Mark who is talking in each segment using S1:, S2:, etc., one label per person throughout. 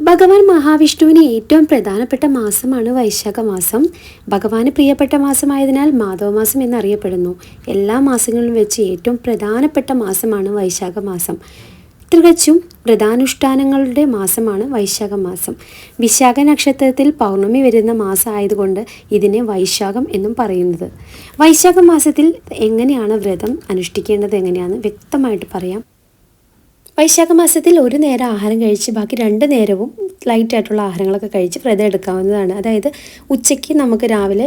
S1: ഭഗവാൻ മഹാവിഷ്ണുവിന് ഏറ്റവും പ്രധാനപ്പെട്ട മാസമാണ് വൈശാഖ മാസം. ഭഗവാന് പ്രിയപ്പെട്ട മാസമായതിനാൽ മാധവമാസം എന്നറിയപ്പെടുന്നു. എല്ലാ മാസങ്ങളിലും വെച്ച് ഏറ്റവും പ്രധാനപ്പെട്ട മാസമാണ് വൈശാഖ മാസം. തികച്ചും വ്രതാനുഷ്ഠാനങ്ങളുടെ മാസമാണ് വൈശാഖ മാസം. വിശാഖ നക്ഷത്രത്തിൽ പൗർണമി വരുന്ന മാസമായതുകൊണ്ട് ഇതിനെ വൈശാഖം എന്നും പറയുന്നത്. വൈശാഖ മാസത്തിൽ എങ്ങനെയാണ് വ്രതം അനുഷ്ഠിക്കേണ്ടത് എങ്ങനെയാണെന്ന് വ്യക്തമായിട്ട് പറയാം. വൈശാഖ മാസത്തിൽ ഒരു നേരം ആഹാരം കഴിച്ച് ബാക്കി രണ്ട് നേരവും ലൈറ്റായിട്ടുള്ള ആഹാരങ്ങളൊക്കെ കഴിച്ച് വ്രതം എടുക്കാവുന്നതാണ്. അതായത് ഉച്ചയ്ക്ക് നമുക്ക് രാവിലെ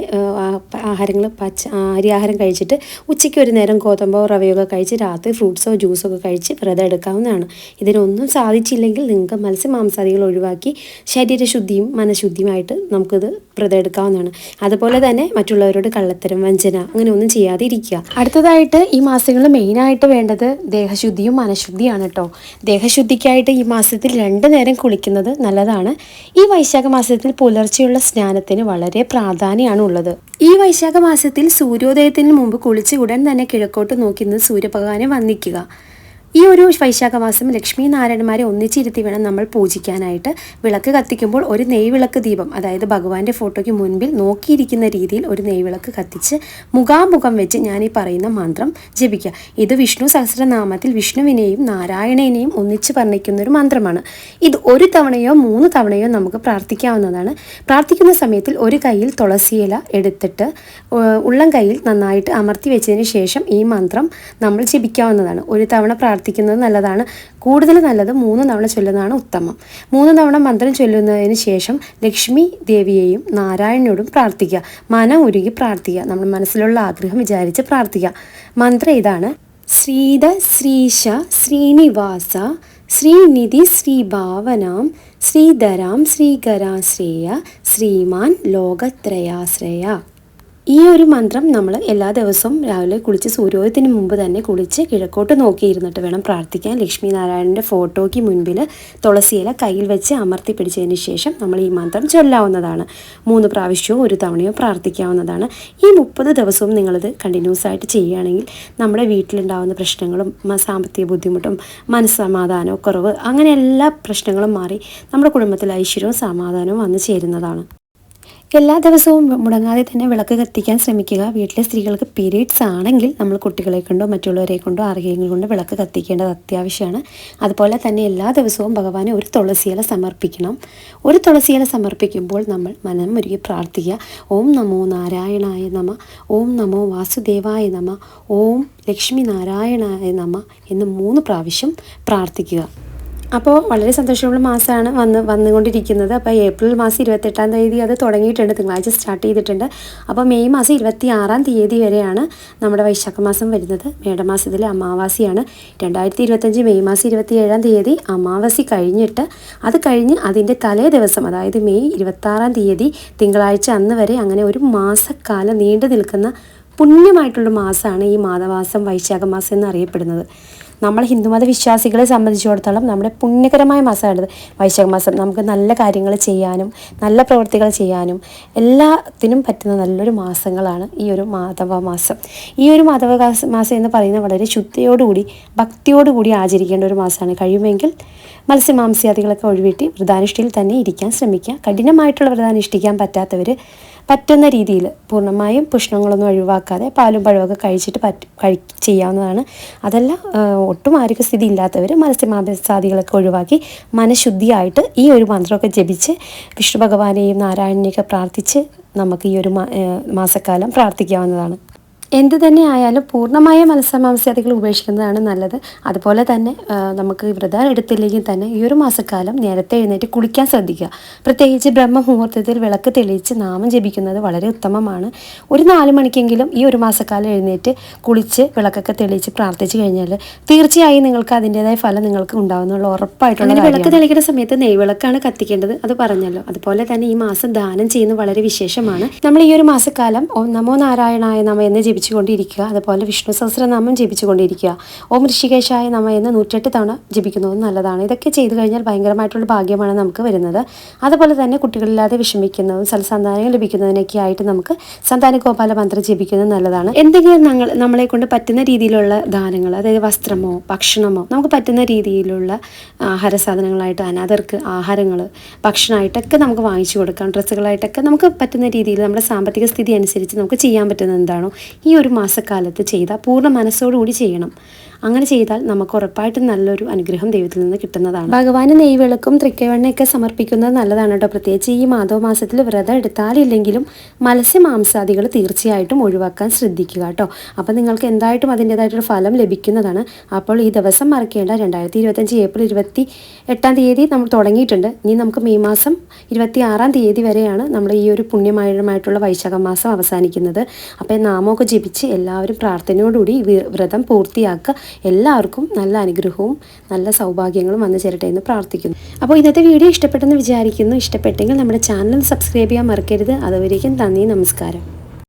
S1: ആഹാരങ്ങൾ പച്ച അരി ആഹാരം കഴിച്ചിട്ട് ഉച്ചയ്ക്ക് ഒരു നേരം ഗോതമ്പോ റവയൊക്കെ കഴിച്ച് രാത്രി ഫ്രൂട്ട്സോ ജ്യൂസോ ഒക്കെ കഴിച്ച് വ്രതം എടുക്കാവുന്നതാണ്. ഇതിനൊന്നും സാധിച്ചില്ലെങ്കിൽ നിങ്ങൾക്ക് മത്സ്യമാംസാദികൾ ഒഴിവാക്കി ശരീരശുദ്ധിയും മനഃശുദ്ധിയുമായിട്ട് നമുക്കിത് വ്രതം എടുക്കാവുന്നതാണ്. അതുപോലെ തന്നെ മറ്റുള്ളവരോട് കള്ളത്തരം വഞ്ചന അങ്ങനെ ഒന്നും ചെയ്യാതെ ഇരിക്കുക അടുത്തതായിട്ട് ഈ മാസങ്ങളിൽ മെയിനായിട്ട് വേണ്ടത് ദേഹശുദ്ധിയും മനഃശുദ്ധിയാണ് കേട്ടോ ദേഹശുദ്ധിക്കായിട്ട് ഈ മാസത്തിൽ രണ്ട് നേരം കുളിക്കുന്നത് നല്ലതാണ്. ഈ വൈശാഖ മാസത്തിൽ പുലർച്ചെയുള്ള സ്നാനത്തിന് വളരെ പ്രാധാന്യമാണ് ഉള്ളത്. ഈ വൈശാഖ മാസത്തിൽ സൂര്യോദയത്തിന് മുമ്പ് കുളിച്ച് ഉടൻ തന്നെ കിഴക്കോട്ട് നോക്കി നിന്ന് സൂര്യഭഗവാനെ വന്ദിക്കുക. ഈ ഒരു വൈശാഖമാസം ലക്ഷ്മി നാരായണന്മാരെ ഒന്നിച്ചിരുത്തി വേണം നമ്മൾ പൂജിക്കാനായിട്ട്. വിളക്ക് കത്തിക്കുമ്പോൾ ഒരു നെയ്വിളക്ക് ദീപം അതായത് ഭഗവാന്റെ ഫോട്ടോയ്ക്ക് മുൻപിൽ നോക്കിയിരിക്കുന്ന രീതിയിൽ ഒരു നെയ്വിളക്ക് കത്തിച്ച് മുഖാമുഖം വെച്ച് ഞാൻ ഈ പറയുന്ന മന്ത്രം ജപിക്കുക. ഇത് വിഷ്ണു സഹസ്രനാമത്തിൽ വിഷ്ണുവിനെയും നാരായണനെയും ഒന്നിച്ച് വർണിക്കുന്ന ഒരു മന്ത്രമാണ്. ഇത് ഒരു തവണയോ മൂന്ന് തവണയോ നമുക്ക് പ്രാർത്ഥിക്കാവുന്നതാണ്. പ്രാർത്ഥിക്കുന്ന സമയത്തിൽ ഒരു കയ്യിൽ തുളസിയില എടുത്തിട്ട് ഉള്ളം കയ്യിൽ നന്നായിട്ട് അമർത്തി വെച്ചതിന് ശേഷം ഈ മന്ത്രം നമ്മൾ ജപിക്കാവുന്നതാണ്. ഒരു തവണ പ്രാർത്ഥിക്കുന്നത് നല്ലതാണ്. കൂടുതൽ നല്ലത് മൂന്ന് തവണ ചൊല്ലുന്നതാണ് ഉത്തമം. മൂന്ന് തവണ മന്ത്രം ചൊല്ലുന്നതിന് ശേഷം ലക്ഷ്മി ദേവിയെയും നാരായണനോടും പ്രാർത്ഥിക്കുക. മനം ഉരുകി പ്രാർത്ഥിക്കുക. നമ്മുടെ മനസ്സിലുള്ള ആഗ്രഹം വിചാരിച്ച് പ്രാർത്ഥിക്കുക. മന്ത്രം ഇതാണ്. ശ്രീധ ശ്രീശ ശ്രീനിവാസ ശ്രീനിധി ശ്രീഭാവനാം ശ്രീധരാം ശ്രീകരാശ്രേയ ശ്രീമാൻ ലോകത്രയാശ്രയ. ഈ ഒരു മന്ത്രം നമ്മൾ എല്ലാ ദിവസവും രാവിലെ കുളിച്ച് സൂര്യോദയത്തിന് മുമ്പ് തന്നെ കുളിച്ച് കിഴക്കോട്ട് നോക്കിയിരുന്നിട്ട് വേണം പ്രാർത്ഥിക്കാൻ. ലക്ഷ്മി നാരായണന്റെ ഫോട്ടോയ്ക്ക് മുൻപിൽ തുളസിയില കയ്യിൽ വെച്ച് അമർത്തി പിടിച്ചതിന് ശേഷം നമ്മൾ ഈ മന്ത്രം ചൊല്ലാവുന്നതാണ്. മൂന്ന് പ്രാവശ്യമോ ഒരു തവണയോ പ്രാർത്ഥിക്കാവുന്നതാണ്. ഈ മുപ്പത് ദിവസവും നിങ്ങളിത് കണ്ടിന്യൂസ് ആയിട്ട് ചെയ്യുകയാണെങ്കിൽ നമ്മുടെ വീട്ടിലുണ്ടാകുന്ന പ്രശ്നങ്ങളും സാമ്പത്തിക ബുദ്ധിമുട്ടും മനസ്സമാധാനവും കുറവ് അങ്ങനെ എല്ലാ പ്രശ്നങ്ങളും മാറി നമ്മുടെ കുടുംബത്തിൽ ഐശ്വര്യവും സമാധാനവും വന്നു ചേരുന്നതാണ്. എല്ലാ ദിവസവും മുടങ്ങാതെ തന്നെ വിളക്ക് കത്തിക്കാൻ ശ്രമിക്കുക. വീട്ടിലെ സ്ത്രീകൾക്ക് പീരീഡ്സ് ആണെങ്കിൽ നമ്മൾ കുട്ടികളെ കൊണ്ടോ മറ്റുള്ളവരെ കൊണ്ടോ ആരെങ്കിലും കൊണ്ട് വിളക്ക് കത്തിക്കേണ്ടത് അത്യാവശ്യമാണ്. അതുപോലെ തന്നെ എല്ലാ ദിവസവും ഭഗവാനെ ഒരു തുളസിയില സമർപ്പിക്കണം. ഒരു തുളസിയില സമർപ്പിക്കുമ്പോൾ നമ്മൾ മനം ഒരുക്കി പ്രാർത്ഥിക്കുക. ഓം നമോ നാരായണായ നമ ഓം നമോ വാസുദേവായ നമ ഓം ലക്ഷ്മി നാരായണായ നമ എന്ന് മൂന്ന് പ്രാവശ്യം പ്രാർത്ഥിക്കുക. അപ്പോൾ വളരെ സന്തോഷമുള്ള മാസമാണ് വന്ന് വന്നുകൊണ്ടിരിക്കുന്നത്. അപ്പോൾ ഏപ്രിൽ മാസം ഇരുപത്തെട്ടാം തീയതി അത് തുടങ്ങിയിട്ടുണ്ട്. തിങ്കളാഴ്ച സ്റ്റാർട്ട് ചെയ്തിട്ടുണ്ട്. അപ്പോൾ മെയ് മാസം ഇരുപത്തി ആറാം തീയതി വരെയാണ് നമ്മുടെ വൈശാഖ മാസം വരുന്നത്. മേടമാസത്തിലെ അമാവാസിയാണ്. രണ്ടായിരത്തി ഇരുപത്തഞ്ച് മെയ് മാസം ഇരുപത്തി ഏഴാം തീയതി അമാവാസി കഴിഞ്ഞിട്ട് അത് കഴിഞ്ഞ് അതിന്റെ തലേ ദിവസം അതായത് മെയ് ഇരുപത്താറാം തീയതി തിങ്കളാഴ്ച അന്ന് വരെ അങ്ങനെ ഒരു മാസക്കാലം നീണ്ടു നിൽക്കുന്ന പുണ്യമായിട്ടുള്ള മാസമാണ് ഈ മാതമാസം വൈശാഖ മാസം എന്നറിയപ്പെടുന്നത്. നമ്മൾ ഹിന്ദുമത വിശ്വാസികളെ സംബന്ധിച്ചിടത്തോളം നമ്മുടെ പുണ്യകരമായ മാസമാണിത്. വൈശാഖ മാസം നമുക്ക് നല്ല കാര്യങ്ങൾ ചെയ്യാനും നല്ല പ്രവൃത്തികൾ ചെയ്യാനും എല്ലാത്തിനും പറ്റുന്ന നല്ലൊരു മാസങ്ങളാണ് ഈ ഒരു മാധവ മാസം. ഈ ഒരു മാധവ മാസം എന്ന് പറയുന്നത് വളരെ ശുദ്ധിയോടുകൂടി ഭക്തിയോടുകൂടി ആചരിക്കേണ്ട ഒരു മാസമാണ്. കഴിയുമെങ്കിൽ മത്സ്യമാംസ്യാദികളൊക്കെ ഒഴിവിട്ടി വ്രതാനുഷ്ഠയിൽ തന്നെ ഇരിക്കാൻ ശ്രമിക്കുക. കഠിനമായിട്ടുള്ള വ്രതാനുഷ്ഠിക്കാൻ പറ്റാത്തവർ പറ്റുന്ന രീതിയിൽ പൂർണമായും പുഷ്ണങ്ങളൊന്നും ഒഴിവാക്കാതെ പാലും പഴമൊക്കെ കഴിച്ചിട്ട് പറ്റ കഴി ചെയ്യാവുന്നതാണ്. അതല്ല ഒട്ടും ആരോഗ്യസ്ഥിതി ഇല്ലാത്തവർ മത്സ്യമാംസാദികളൊക്കെ ഒഴിവാക്കി മനഃശുദ്ധിയായിട്ട് ഈ ഒരു മന്ത്രമൊക്കെ ജപിച്ച് വിഷ്ണു ഭഗവാനെയും നാരായണനെയൊക്കെ പ്രാർത്ഥിച്ച് നമുക്ക് ഈ ഒരു മാസക്കാലം പ്രാർത്ഥിക്കാവുന്നതാണ്. എന്ത് തന്നെ ആയാലും പൂർണമായ മത്സ്യമാംസാദികൾ ഉപേക്ഷിക്കുന്നതാണ് നല്ലത്. അതുപോലെ തന്നെ നമുക്ക് വ്രതം എടുത്തില്ലെങ്കിൽ തന്നെ ഈ ഒരു മാസക്കാലം നേരത്തെ എഴുന്നേറ്റ് കുളിക്കാൻ ശ്രദ്ധിക്കുക. പ്രത്യേകിച്ച് ബ്രഹ്മമുഹൂർത്തത്തിൽ വിളക്ക് തെളിയിച്ച് നാമം ജപിക്കുന്നത് വളരെ ഉത്തമമാണ്. ഒരു നാല് മണിക്കെങ്കിലും ഈ ഒരു മാസക്കാലം എഴുന്നേറ്റ് കുളിച്ച് വിളക്കൊക്കെ തെളിയിച്ച് പ്രാർത്ഥിച്ചു കഴിഞ്ഞാൽ തീർച്ചയായും നിങ്ങൾക്ക് അതിന്റെതായ ഫലം നിങ്ങൾക്ക് ഉണ്ടാവുന്നുള്ള ഉറപ്പായിട്ടുള്ള വിളക്ക് തെളിക്കുന്ന സമയത്ത് നെയ്വിളക്കാണ് കത്തിക്കേണ്ടത് അത് പറഞ്ഞല്ലോ. അതുപോലെ തന്നെ ഈ മാസം ദാനം ചെയ്യുന്നത് വളരെ വിശേഷമാണ്. നമ്മൾ ഈ ഒരു മാസക്കാലം ഓം നമോ നാരായണായ നമ എന്ന് ജപിച്ചുകൊണ്ടിരിക്കുക. അതുപോലെ വിഷ്ണു സഹസ്രനാമം ജപിച്ചുകൊണ്ടിരിക്കുക. ഓം ഋഷികേശായ നമ എന്ന് നൂറ്റെട്ട് തവണ ജപിക്കുന്നത് നല്ലതാണ്. ഇതൊക്കെ ചെയ്തു കഴിഞ്ഞാൽ ഭയങ്കരമായിട്ടുള്ള ഭാഗ്യമാണ് നമുക്ക് വരുന്നത്. അതുപോലെ തന്നെ കുട്ടികളില്ലാതെ വിഷമിക്കുന്നതും സൽസന്താനം ലഭിക്കുന്നതിനൊക്കെ ആയിട്ട് നമുക്ക് സന്താന ഗോപാല മന്ത്രം ജപിക്കുന്നത് നല്ലതാണ്. എന്തെങ്കിലും ഞങ്ങൾ നമ്മളെ കൊണ്ട് പറ്റുന്ന രീതിയിലുള്ള ദാനങ്ങൾ അതായത് വസ്ത്രമോ ഭക്ഷണമോ നമുക്ക് പറ്റുന്ന രീതിയിലുള്ള ആഹാര സാധനങ്ങളായിട്ട് അനാഥർക്ക് ആഹാരങ്ങൾ ഭക്ഷണമായിട്ടൊക്കെ നമുക്ക് വാങ്ങിച്ചു കൊടുക്കാം. ഡ്രസ്സുകളായിട്ടൊക്കെ നമുക്ക് പറ്റുന്ന രീതിയിൽ നമ്മുടെ സാമ്പത്തിക സ്ഥിതി അനുസരിച്ച് നമുക്ക് ചെയ്യാൻ പറ്റുന്ന എന്താണോ ഒരു മാസക്കാലത്ത് ചെയ്താൽ പൂർണ മനസ്സോടുകൂടി ചെയ്യണം. അങ്ങനെ ചെയ്താൽ നമുക്ക് ഉറപ്പായിട്ടും നല്ലൊരു അനുഗ്രഹം ദൈവത്തിൽ നിന്ന് കിട്ടുന്നതാണ്. ഭഗവാന് നെയ്വിളക്കും തൃക്കവെണ്ണയൊക്കെ സമർപ്പിക്കുന്നത് നല്ലതാണ് കേട്ടോ. പ്രത്യേകിച്ച് ഈ മാധവ മാസത്തിൽ വ്രതം എടുത്താലില്ലെങ്കിലും മത്സ്യ മാംസാദികൾ തീർച്ചയായിട്ടും ഒഴിവാക്കാൻ ശ്രദ്ധിക്കുക കേട്ടോ. അപ്പം നിങ്ങൾക്ക് എന്തായിട്ടും അതിന്റെതായിട്ടൊരു ഫലം ലഭിക്കുന്നതാണ്. അപ്പോൾ ഈ ദിവസം മറക്കേണ്ട രണ്ടായിരത്തി ഇരുപത്തഞ്ച് ഏപ്രിൽ ഇരുപത്തി എട്ടാം തീയതി നമ്മൾ തുടങ്ങിയിട്ടുണ്ട്. ഇനി നമുക്ക് മെയ് മാസം ഇരുപത്തി ആറാം തീയതി വരെയാണ് നമ്മൾ ഈ ഒരു പുണ്യമായിട്ടുള്ള വൈശാഖ മാസം അവസാനിക്കുന്നത്. അപ്പോൾ നാമമൊക്കെ ജപിച്ച് എല്ലാവരും പ്രാർത്ഥനയോടുകൂടി വ്രതം പൂർത്തിയാക്കുക. എല്ലാവർക്കും നല്ല അനുഗ്രഹവും നല്ല സൗഭാഗ്യങ്ങളും വന്നു ചേരട്ടെ എന്ന് പ്രാർത്ഥിക്കുന്നു. അപ്പോൾ ഇന്നത്തെ വീഡിയോ ഇഷ്ടപ്പെട്ടെന്ന് വിചാരിക്കുന്നു. ഇഷ്ടപ്പെട്ടെങ്കിൽ നമ്മുടെ ചാനൽ സബ്സ്ക്രൈബ് ചെയ്യാൻ മറക്കരുത്. അതുവരേക്കും നന്ദി നമസ്കാരം.